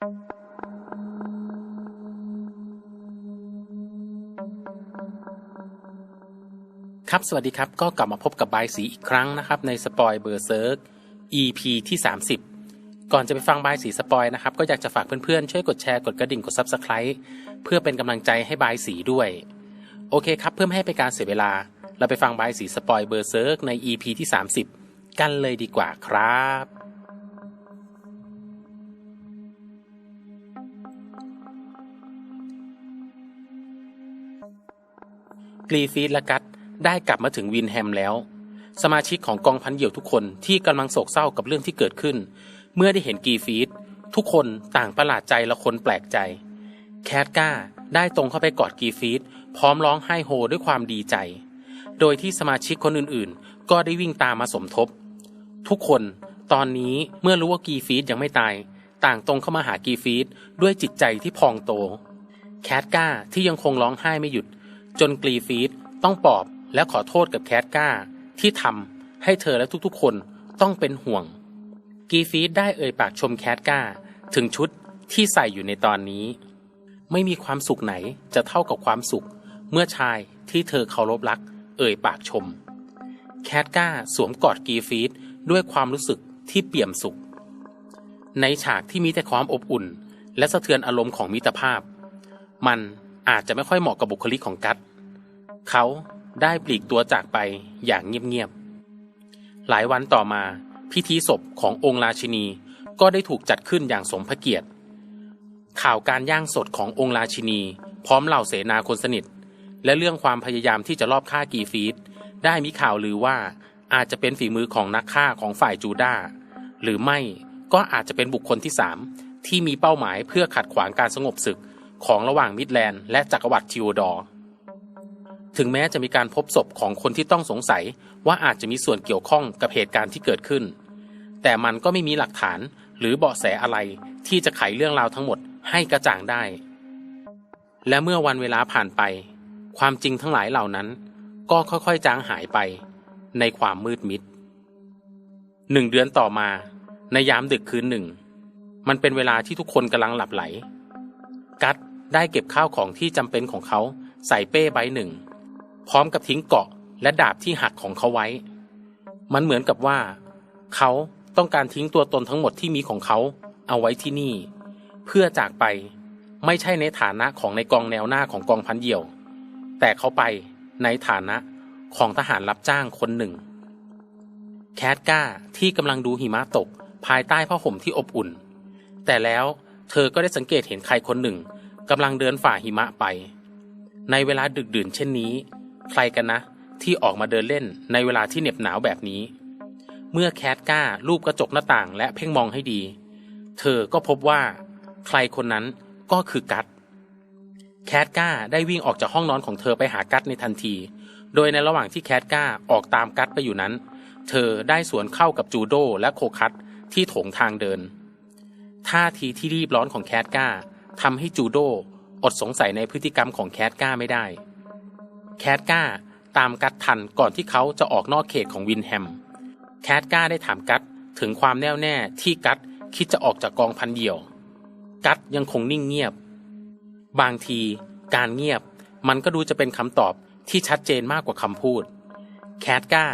ครับ สวัสดีครับ ก็กลับมาพบกับบายสีอีกครั้งนะครับ ในสปอยเบอร์เซิร์ก EP ที่ 30 ก่อนจะไปฟังบายสีสปอยนะครับ ก็อยากจะฝากเพื่อนๆ ช่วยกดแชร์กดกระดิ่งกด Subscribe เพื่อเป็นกำลังใจให้บายสีด้วย โอเคครับ เพื่อไม่ให้เป็นการเสียเวลา เราไปฟังบายสีสปอยเบอร์เซิร์กใน EP ที่ 30 กันเลยดีกว่าครับ กรีฟีดและกัตได้กลับมาถึงวินแฮมแล้ว สมาชิกของกองพันเหยี่ยวทุกคนที่กำลังโศกเศร้ากับเรื่องที่เกิดขึ้น เมื่อได้เห็นกรีฟีดทุกคนต่างประหลาดใจและคนแปลกใจ แคทก้าได้ตรงเข้าไปกอดกรีฟีดพร้อมร้องไห้โฮด้วยความดีใจ โดยที่สมาชิกคนอื่นๆ ก็ได้วิ่งตามมาสมทบ ทุกคนตอนนี้เมื่อรู้ว่ากีฟีดยังไม่ตาย ต่างตรงเข้ามาหากีฟีดด้วยจิตใจที่พองโต แคทก้าที่ยังคงร้องไห้ไม่หยุด จนกรีฟีดต้องปอบและขอโทษกับแคทก้า ที่ทำให้เธอและทุกๆ คนต้องเป็นห่วง กีฟีดได้เอ่ยปากชมแคทก้า ถึงชุดที่ใส่อยู่ในตอนนี้ ไม่มีความสุขไหนจะเท่ากับความสุข เมื่อชายที่เธอเคารพรัก เอ่ยปากชม แคทก้าสวมกอดกีฟีดด้วยความรู้สึกที่เปี่ยมสุข ในฉากที่มีแต่ความอบอุ่น และสะเทือนอารมณ์ของมิตรภาพ มันอาจจะไม่ค่อยเหมาะกับบุคลิกของกัต เขาได้ปลีกตัวจากไปอย่างเงียบๆ หลายวันต่อมาพิธีศพขององค์ราชินีก็ได้ถูกจัดขึ้นอย่างสมพระเกียรติ ข่าวการย่างสดขององค์ราชินี พร้อมเหล่าเสนาคนสนิท และเรื่องความพยายามที่จะลอบฆ่ากีฟีดได้มีข่าวลือว่าอาจจะเป็นฝีมือของนักฆ่าของฝ่ายจูดาหรือไม่ก็อาจจะเป็นบุคคลที่สามที่มีเป้าหมายเพื่อขัดขวางการสงบศึกของระหว่างมิดแลนด์และจักรวรรดิทิวดอร์ ถึงแม้จะมีการพบศพของคนที่ต้องสงสัยว่าอาจจะมีส่วนเกี่ยวข้องกับเหตุการณ์ที่เกิดขึ้น แต่มันก็ไม่มีหลักฐานหรือเบาะแสอะไรที่จะไขเรื่องราวทั้งหมดให้กระจ่างได้ และเมื่อวันเวลาผ่านไป ความจริงทั้งหลายเหล่านั้น ก็ค่อยๆจางหายไป ในความมืดมิดหนึ่งเดือนต่อมา ในยามดึกคืนหนึ่ง มันเป็นเวลาที่ทุกคนกำลังหลับไหล กัตได้เก็บข้าวของที่จำเป็นของเขาใส่เป้ใบหนึ่ง พร้อมกับทิ้งเกาะและดาบที่หักของเขาไว้ มันเหมือนกับว่า เขาต้องการทิ้งตัวตนทั้งหมดที่มีของเขาเอาไว้ที่นี่ เพื่อจากไปไม่ใช่ในฐานะของในกองแนวหน้าของกองพันเหี่ยว แต่เขาไปในฐานะของทหารรับจ้างคนหนึ่ง แคทก้าที่กำลังดูหิมะตกภายใต้ผ้าห่มที่อบอุ่น แต่แล้วเธอก็ได้สังเกตเห็นใครคนหนึ่งกำลังเดินฝ่าหิมะไป ในเวลาดึกดื่นเช่นนี้ ใครกันนะ ที่ออกมาเดินเล่นในเวลาที่เหน็บหนาวแบบนี้ เมื่อแคทก้ารูปกระจกหน้าต่างและเพ่งมองให้ดี เธอก็พบว่า ใครคนนั้นก็คือกัตแคทก้าได้วิ่งออกจากห้องนอนของเธอไปหากัตในทันที โดยในระหว่างที่แคทก้าออกตามกัตไปอยู่นั้น เธอได้สวนเข้ากับจูโดและโคคัตที่โถงทางเดิน ท่าทีที่รีบร้อนของแคทก้าทำให้จูโดอดสงสัยในพฤติกรรมของแคทก้าไม่ได้ แคทก้าตามกัตทันก่อนที่เขาจะออกนอกเขตของวินแฮม แคทก้าได้ถามกัตถึงความแน่วแน่ที่กัตคิดจะออกจากกองพันเดี่ยว กัตยังคงนิ่งเงียบ บางทีการเงียบมันก็ดูจะเป็นคำตอบที่ชัดเจนมากกว่าคำพูด แคทก้า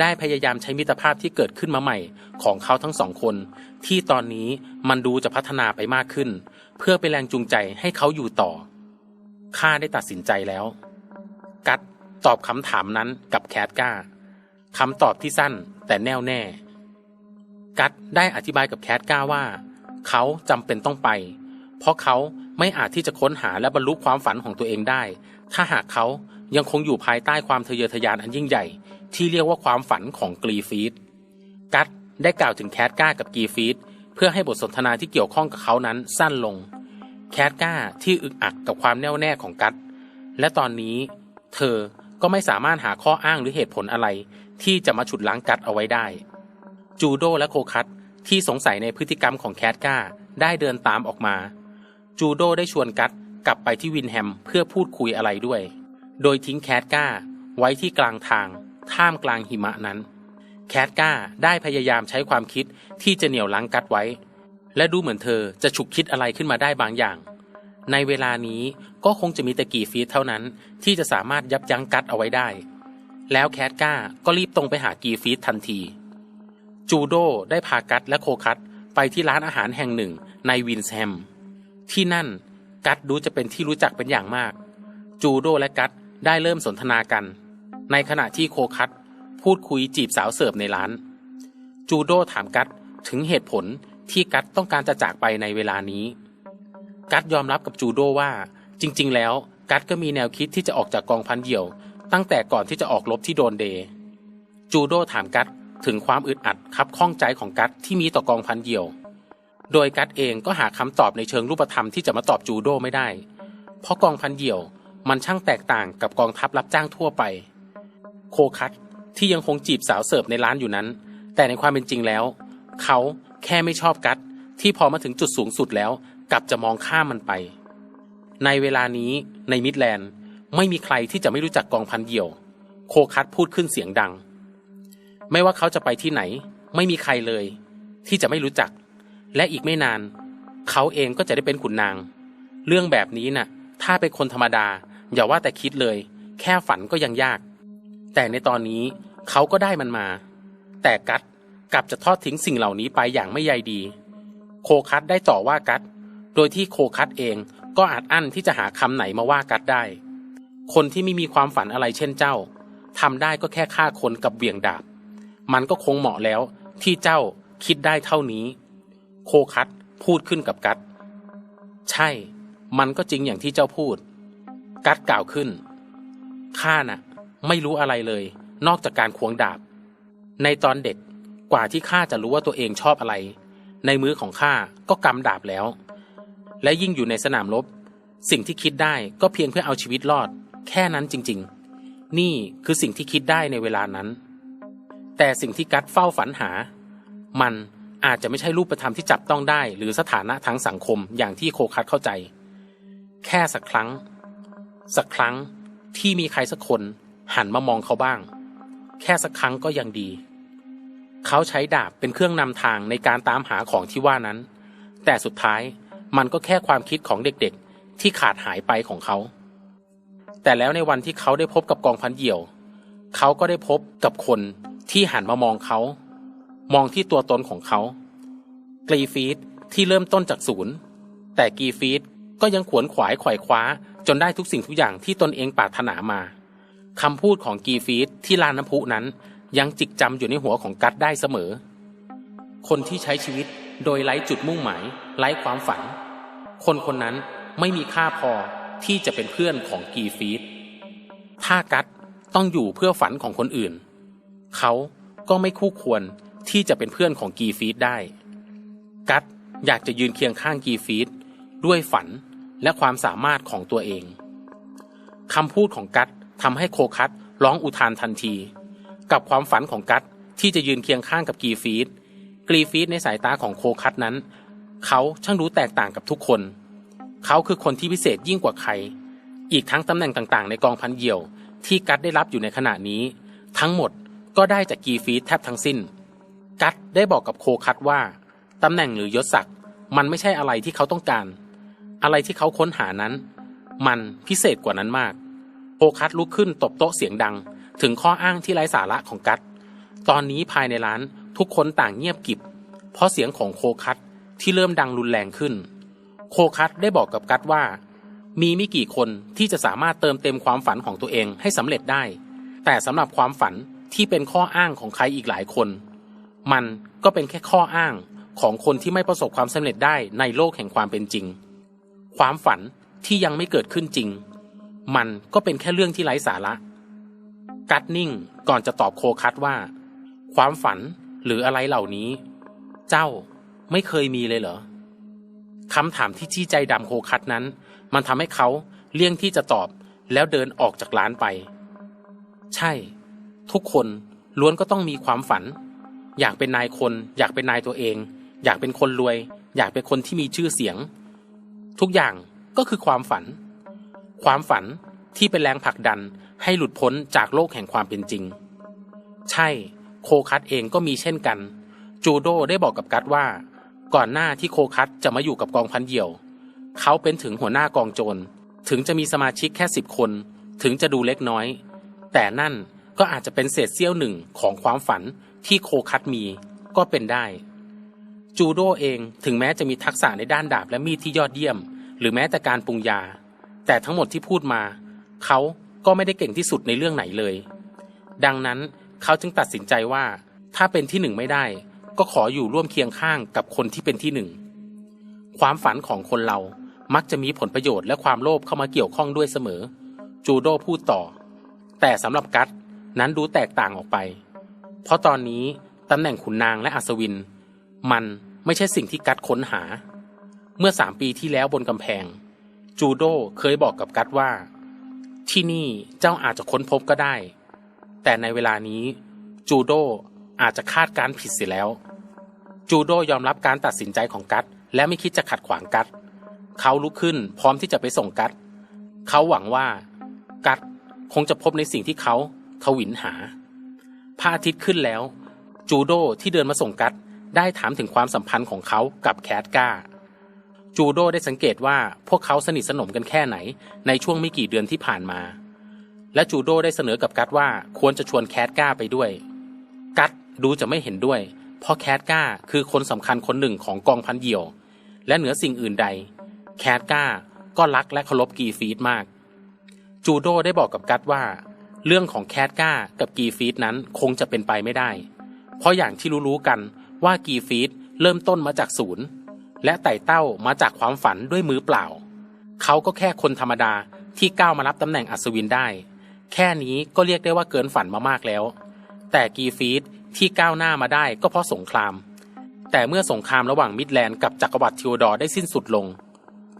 ได้พยายามใช้มิตรภาพที่เกิดขึ้นมาใหม่ของเขาทั้งสองคน ที่ตอนนี้มันดูจะพัฒนาไปมากขึ้น เพื่อเป็นแรงจูงใจให้เขาอยู่ต่อข้าได้ตัดสินใจแล้ว กัดตอบคำถามนั้นกับแคทก้าคำตอบที่สั้นแต่แน่วแน่ กัดได้อธิบายกับแคทก้าว่า เขาจำเป็นต้องไป เพราะเขาไม่อาจที่จะค้นหาและบรรลุความฝันของตัวเองได้ ถ้าหากเขายังคงอยู่ภายใต้ความทะเยอทะยานอันยิ่งใหญ่ ที่เรียกว่าความฝันของกรีฟีดกัตได้กล่าวถึงแคทก้ากับกรีฟีดเพื่อให้บทสนทนาที่เกี่ยวข้องกับเขานั้นสั้นลง แคทก้าที่อึกอักกับความแน่วแน่ของกัตและตอนนี้ เธอก็ไม่สามารถหาข้ออ้างหรือเหตุผลอะไร ที่จะมาฉุดล้างกัตเอาไว้ได้ จูโดและโคคัตที่สงสัยในพฤติกรรมของแคทก้าได้เดินตามออกมา จูโดได้ชวนกัตกลับไปที่วินแฮมเพื่อพูดคุยอะไรด้วย โดยทิ้งแคทก้าไว้ที่กลางทาง ท่ามกลางหิมะนั้น แคทก้าได้พยายามใช้ความคิดที่จะเหนี่ยวลังกัดไว้ และดูเหมือนเธอจะฉุกคิดอะไรขึ้นมาได้บางอย่าง ในเวลานี้ก็คงจะมีแต่กี่ฟีตเท่านั้น ที่จะสามารถยับยั้งกัดเอาไว้ได้ แล้วแคทก้าก็รีบตรงไปหากีฟีตทันที จูโดได้พากัดและโคคัตไปที่ร้านอาหารแห่งหนึ่งในวินแซมที่นั่นกัดดูจะเป็นที่รู้จักเป็นอย่างมาก จูโดและกัดได้เริ่มสนทนากัน ในขณะที่โคคัตพูดคุยจีบสาวเสิร์ฟในร้าน จูโดถามกัดถึงเหตุผลที่กัดต้องการจะจากไปในเวลานี้ กัดยอมรับกับจูโดว่า จริง ๆ แล้วกัดก็มีแนวคิดที่จะออกจากกองพันเดี่ยว ตั้งแต่ก่อนที่จะออกรบที่โดนเดย์จูโดถามกัดถึงความอึดอัดคับข้องใจของกัดที่มีต่อกองพันเดี่ยว โดยกัดเองก็หาคำตอบในเชิงรูปธรรมที่จะมาตอบจูโดไม่ได้ เพราะกองพันเดี่ยวมันช่างแตกต่างกับกองทัพรับจ้างทั่วไป โคคัตที่ยังคงจีบสาวเสิร์ฟในร้านอยู่นั้น แต่ในความเป็นจริงแล้ว เขาแค่ไม่ชอบกัดที่พอมาถึงจุดสูงสุดแล้ว กลับจะมองข้ามมันไป ในเวลานี้ในมิดแลนด์ไม่มีใครที่จะไม่รู้จักกองพันเดี่ยว โคคัตพูดขึ้นเสียงดัง ไม่ว่าเขาจะไปที่ไหน ไม่มีใครเลย ที่จะไม่รู้จัก และอีกไม่นาน เขาเองก็จะได้เป็นขุนนาง เรื่องแบบนี้น่ะ ถ้าเป็นคนธรรมดา อย่าว่าแต่คิดเลย แค่ฝันก็ยังยาก แต่ในตอนนี้เขาก็ได้มันมา แต่กัดกลับจะทอดทิ้งสิ่งเหล่านี้ไปอย่างไม่ใยดี โคคัตได้ต่อว่ากัด โดยที่โคคัตเองก็อาจอั้นที่จะหาคำไหนมาว่ากัดได้ คนที่ไม่มีความฝันอะไรเช่นเจ้าทำได้ก็แค่ฆ่าคนกับเบี่ยงดาบ มันก็คงเหมาะแล้วที่เจ้าคิดได้เท่านี้ โคคัตพูดขึ้นกับกัด ใช่ มันก็จริงอย่างที่เจ้าพูด กัดกล่าวขึ้น ข้าน่ะ ไม่รู้อะไรเลย นอกจากการควงดาบ ในตอนเด็กกว่าที่ข้าจะรู้ว่าตัวเองชอบอะไร ในมือของข้าก็กำดาบแล้ว และยิ่งอยู่ในสนามรบ สิ่งที่คิดได้ก็เพียงเพื่อเอาชีวิตรอด แค่นั้นจริง ๆ นี่คือสิ่งที่คิดได้ในเวลานั้น แต่สิ่งที่กัดเฝ้าฝันหา มันอาจจะไม่ใช่รูปธรรมที่จับต้องได้ หรือสถานะทางสังคมอย่างที่โคคัดเข้าใจ แค่สักครั้ง สักครั้งที่มีใครสักคนหันมามองเขาบ้าง แค่สักครั้งก็ยังดี เขาใช้ดาบเป็นเครื่องนำทางในการตามหาของที่ว่านั้น แต่สุดท้าย มันก็แค่ความคิดของเด็กๆ ที่ขาดหายไปของเขา แต่แล้วในวันที่เขาได้พบกับกองพันเหี่ยว เขาก็ได้พบกับคนที่หันมามองเขา มองที่ตัวตนของเขากรีฟีดที่เริ่มต้นจากศูนย์ แต่กรีฟีดก็ยังขวนขวายขว่คว้า จนได้ทุกสิ่งทุกอย่างที่ตนเองปรารถนามาคำพูดของกีฟีดที่ลานน้ำพุนั้น ยังจิกจำอยู่ในหัวของกัดได้เสมอ คนที่ใช้ชีวิตโดยไร้จุดมุ่งหมาย ไร้ความฝัน คนคนนั้นไม่มีค่าพอที่จะเป็นเพื่อนของกีฟีดถ้ากัดต้องอยู่เพื่อฝันของคนอื่น เขาก็ไม่คู่ควรที่จะเป็นเพื่อนของกีฟีดได้ กัดอยากจะยืนเคียงข้างกีฟีดด้วยฝันและความสามารถของตัวเองคำพูดของกัดทำให้โคคัตร้องอุทานทันที กับความฝันของกัดที่จะยืนเคียงข้างกับกีฟีดกีฟีดในสายตาของโคคัตนั้น เขาช่างรู้แตกต่างกับทุกคน เขาคือคนที่พิเศษยิ่งกว่าใคร อีกทั้งตำแหน่งต่างๆ ในกองพันเหี่ยว ที่กัดได้รับอยู่ในขณะนี้ ทั้งหมดก็ได้จากกีฟีแทบทั้งสิ้น กัดได้บอกกับโคคัตว่าตำแหน่งหรือยศศักดิ์มันไม่ใช่อะไรที่เขาต้องการ อะไรที่เขาค้นหานั้น มันพิเศษกว่านั้นมากโคคัตลุกขึ้นตบโต๊ะเสียงดัง ถึงข้ออ้างที่ไร้สาระของกัดตอนนี้ภายในร้านทุกคนต่างเงียบกิบ เพราะเสียงของโคคัต ที่เริ่มดังรุนแรงขึ้น โคคัตได้บอกกับกัตว่า มีไม่กี่คนที่จะสามารถเติมเต็มความฝันของตัวเองให้สำเร็จได้ แต่สำหรับความฝันที่เป็นข้ออ้างของใครอีกหลายคน มันก็เป็นแค่ข้ออ้างของคนที่ไม่ประสบความสำเร็จได้ในโลกแห่งความเป็นจริง ความฝันที่ยังไม่เกิดขึ้นจริง มันก็เป็นแค่เรื่องที่ไร้สาระ กัดนิ่งก่อนจะตอบโคคัตว่า ความฝันหรืออะไรเหล่านี้ เจ้า ไม่เคยมีเลยเหรอคำถามที่จี้ใจดำโคคัดนั้น มันทำให้เขาเลี่ยงที่จะตอบแล้วเดินออกจากร้านไป ใช่ ทุกคนล้วนก็ต้องมีความฝัน อยากเป็นนายคน อยากเป็นนายตัวเอง อยากเป็นคนรวย อยากเป็นคนที่มีชื่อเสียง ทุกอย่างก็คือความฝัน ความฝันที่เป็นแรงผลักดันให้หลุดพ้นจากโลกแห่งความเป็นจริง ใช่ โคคัตเองก็มีเช่นกัน จูโดได้บอกกับกัตว่า ก่อนหน้าที่โคคัตจะมาอยู่กับกองพันเหี่ยว เขาเป็นถึงหัวหน้ากองโจร ถึงจะมีสมาชิกแค่สิบคน ถึงจะดูเล็กน้อย แต่นั่นก็อาจจะเป็นเศษเสี้ยวหนึ่งของความฝันที่โคคัตมีก็เป็นได้ จูโดเองถึงแม้จะมีทักษะในด้านดาบและมีดที่ยอดเยี่ยม หรือแม้แต่การปรุงยา แต่ทั้งหมดที่พูดมา เขาก็ไม่ได้เก่งที่สุดในเรื่องไหนเลย ดังนั้นเขาจึงตัดสินใจว่าถ้าเป็นที่หนึ่งไม่ได้ ก็ขออยู่ร่วมเคียงข้างกับคนที่เป็นที่หนึ่ง ความฝันของคนเรามักจะมีผลประโยชน์และความโลภเข้ามาเกี่ยวข้องด้วยเสมอ จูโดพูดต่อ แต่สำหรับกัตนั้นดูแตกต่างออกไป เพราะตอนนี้ตำแหน่งขุนนางและอัศวิน มันไม่ใช่สิ่งที่กัตค้นหา เมื่อสามปีที่แล้วบนกำแพง จูโดเคยบอกกับกัตว่า ที่นี่เจ้าอาจจะค้นพบก็ได้ แต่ในเวลานี้ จูโดอาจจะคาดการผิดเสียแล้ว จูโดยอมรับการตัดสินใจของกัตและไม่คิดจะขัดขวางกัตเขาลุกขึ้นพร้อมที่จะไปส่งกัตเขาหวังว่า กัตคงจะพบในสิ่งที่เขาทวินหาพระอาทิตย์ขึ้นแล้ว จูโดที่เดินมาส่งกัตได้ถามถึงความสัมพันธ์ของเขากับแคทก้า จูโดได้สังเกตว่าพวกเขาสนิทสนมกันแค่ไหน ในช่วงไม่กี่เดือนที่ผ่านมา และจูโดได้เสนอกับกัตว่าควรจะชวนแคทก้าไปด้วย กัตดูจะไม่เห็นด้วย เพราะแคทกาคือคนสำคัญคนหนึ่งของกองพันเหยี่ยว และเหนือสิ่งอื่นใด แคทกาก็รักและเคารพกีฟีดมาก จูโดได้บอกกับกัตว่า เรื่องของแคทกากับกีฟีดนั้นคงจะเป็นไปไม่ได้ เพราะอย่างที่รู้ๆกันว่ากีฟีดเริ่มต้นมาจากศูนย์ และไต่เต้ามาจากความฝันด้วยมือเปล่า เขาก็แค่คนธรรมดาที่ก้าวมารับตำแหน่งอัศวินได้ แค่นี้ก็เรียกได้ว่าเกินฝันมามากแล้ว แต่กีฟีด ที่ก้าวหน้ามาได้ก็เพราะสงคราม แต่เมื่อสงครามระหว่างมิดแลนด์กับจักรวรรดิทิวดอร์ได้สิ้นสุดลง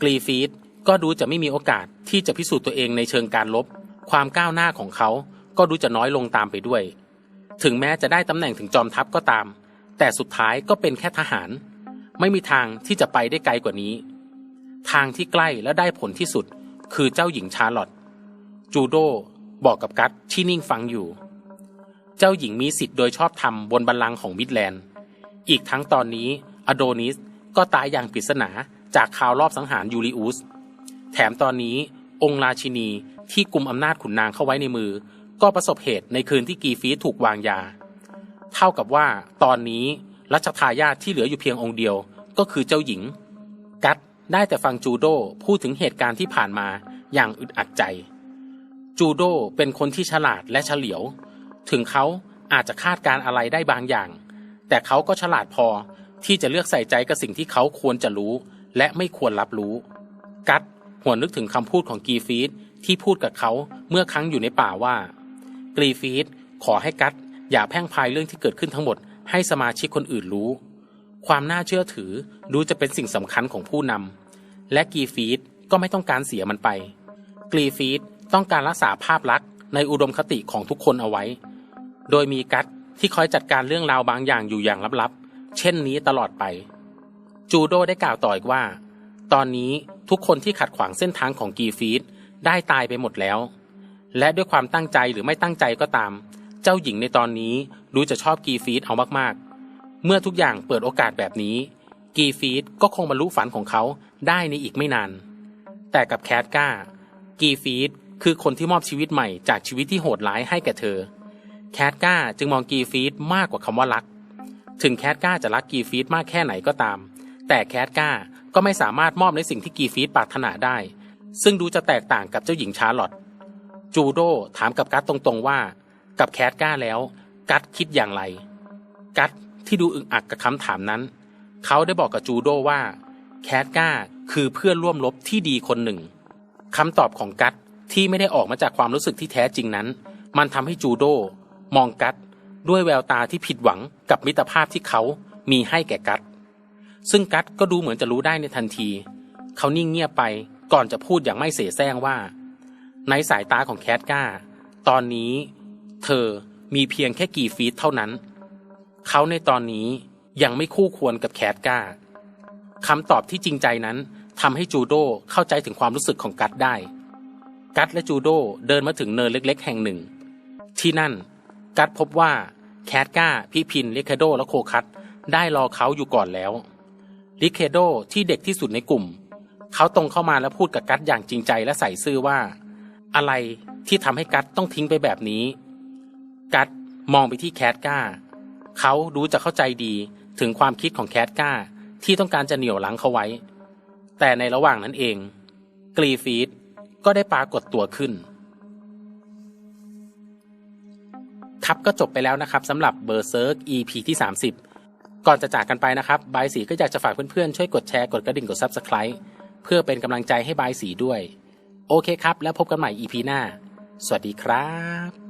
กรีฟีดก็ดูจะไม่มีโอกาสที่จะพิสูจน์ตัวเองในเชิงการลบ ความก้าวหน้าของเขาก็ดูจะน้อยลงตามไปด้วย ถึงแม้จะได้ตำแหน่งถึงจอมทัพก็ตาม แต่สุดท้ายก็เป็นแค่ทหาร ไม่มีทางที่จะไปได้ไกลกว่านี้ ทางที่ใกล้และได้ผลที่สุด คือเจ้าหญิงชาร์ลอตจูโดบอกกับกัตที่นิ่งฟังอยู่ เจ้าหญิงมีสิทธิ์โดยชอบธรรมบนบัลลังก์ของมิดแลนด์ อีกทั้งตอนนี้อโดนิสก็ตายอย่างปริศนาจากข่าวรอบสังหารยูริอุส แถมตอนนี้องค์ราชินีที่กุมอำนาจขุนนางเข้าไว้ในมือ ก็ประสบเหตุในคืนที่กีฟีถูกวางยา เท่ากับว่าตอนนี้รัชทายาทที่เหลืออยู่เพียงองค์เดียวก็คือเจ้าหญิง กัตได้แต่ฟังจูโดพูดถึงเหตุการณ์ที่ผ่านมาอย่างอึดอัดใจ จูโดเป็นคนที่ฉลาดและเฉลียว ถึงเขาอาจจะคาดการอะไรได้บางอย่าง แต่เขาก็ฉลาดพอที่จะเลือกใส่ใจกับสิ่งที่เขาควรจะรู้ และไม่ควรรับรู้ กัตหัวนึกถึงคำพูดของกีฟีดที่พูดกับเขาเมื่อครั้งอยู่ในป่าว่า กรีฟีดขอให้กัตอย่าแพร่งพายเรื่องที่เกิดขึ้นทั้งหมด ให้สมาชิกคนอื่นรู้ ความน่าเชื่อถือดูจะเป็นสิ่งสำคัญของผู้นำและกีฟีดก็ไม่ต้องการเสียมันไป กรีฟีดต้องการรักษาภาพลักษณ์ในอุดมคติของทุกคนเอาไว้ โดยมีกัตที่คอยจัดการเรื่องราวบางอย่างอยู่อย่างลับๆ เช่นนี้ตลอดไป จูโดได้กล่าวต่ออีกว่า ตอนนี้ทุกคนที่ขัดขวางเส้นทางของกีฟีดได้ตายไปหมดแล้ว และด้วยความตั้งใจหรือไม่ตั้งใจก็ตาม เจ้าหญิงในตอนนี้ดูจะชอบกีฟีดเอามากๆ เมื่อทุกอย่างเปิดโอกาสแบบนี้ กีฟีดก็คงบรรลุฝันของเขาได้ในอีกไม่นาน แต่กับแคทก้า กีฟีดคือคนที่มอบชีวิตใหม่จากชีวิตที่โหดร้ายให้แก่เธอ แคทก้าจึงมองกีฟีดมากกว่าคำว่ารัก ถึงแคทก้าจะรักกีฟีดมากแค่ไหนก็ตาม แต่แคทก้าก็ไม่สามารถมอบในสิ่งที่กีฟีดปรารถนาได้ ซึ่งดูจะแตกต่างกับเจ้าหญิงชาร์ลอตจูโดถามกับกัตตรงๆว่า กับแคทก้าแล้ว กัตคิดอย่างไร กัตที่ดูอึกอักกับคำถามนั้น เขาได้บอกกับจูโดว่า แคทก้าคือเพื่อนร่วมรบที่ดีคนหนึ่งคำตอบของกัตที่ไม่ได้ออกมาจากความรู้สึกที่แท้จริงนั้น มันทำให้จูโด มองกัตด้วยแววตาที่ผิดหวังกับมิตรภาพที่เขามีให้แก่กัตซึ่งกัตก็ดูเหมือนจะรู้ได้ในทันที เขานิ่งเงียบไปก่อนจะพูดอย่างไม่เสแสร้งว่า ในสายตาของแคทก้า ตอนนี้ เธอมีเพียงแค่กี่ฟีตเท่านั้น เขาในตอนนี้ยังไม่คู่ควรกับแคทก้าคำตอบที่จริงใจนั้นทำให้จูโดเข้าใจถึงความรู้สึกของกัตได้ กัตและจูโดเดินมาถึงเนินเล็ก ๆ แห่งหนึ่ง ที่นั่น กัตพบว่าแคทก้าพี่พินเลคาโดและโคคัตได้รอเขาอยู่ก่อนแล้วลิเคโดที่เด็กที่สุดในกลุ่ม เขาตรงเข้ามาแล้วพูดกับกัดอย่างจริงใจและใส่ซื่อว่า อะไรที่ทำให้กัดต้องทิ้งไปแบบนี้ กัดมองไปที่แคทก้า เขาดูจะเข้าใจดีถึงความคิดของแคทก้าที่ต้องการจะเหนี่ยวหลังเขาไว้ แต่ในระหว่างนั้นเอง กรีฟีดก็ได้ปรากฏตัวขึ้น ครับก็จบไปแล้วนะครับสำหรับเบอร์เซิร์ก EP ที่ 30 ก่อนจะจากกันไปนะครับบายสีก็อยากจะฝากเพื่อนๆ ช่วยกดแชร์กดกระดิ่งกด Subscribe เพื่อเป็นกำลังใจให้บายสีด้วย โอเคครับ แล้วพบกันใหม่ EP หน้า สวัสดีครับ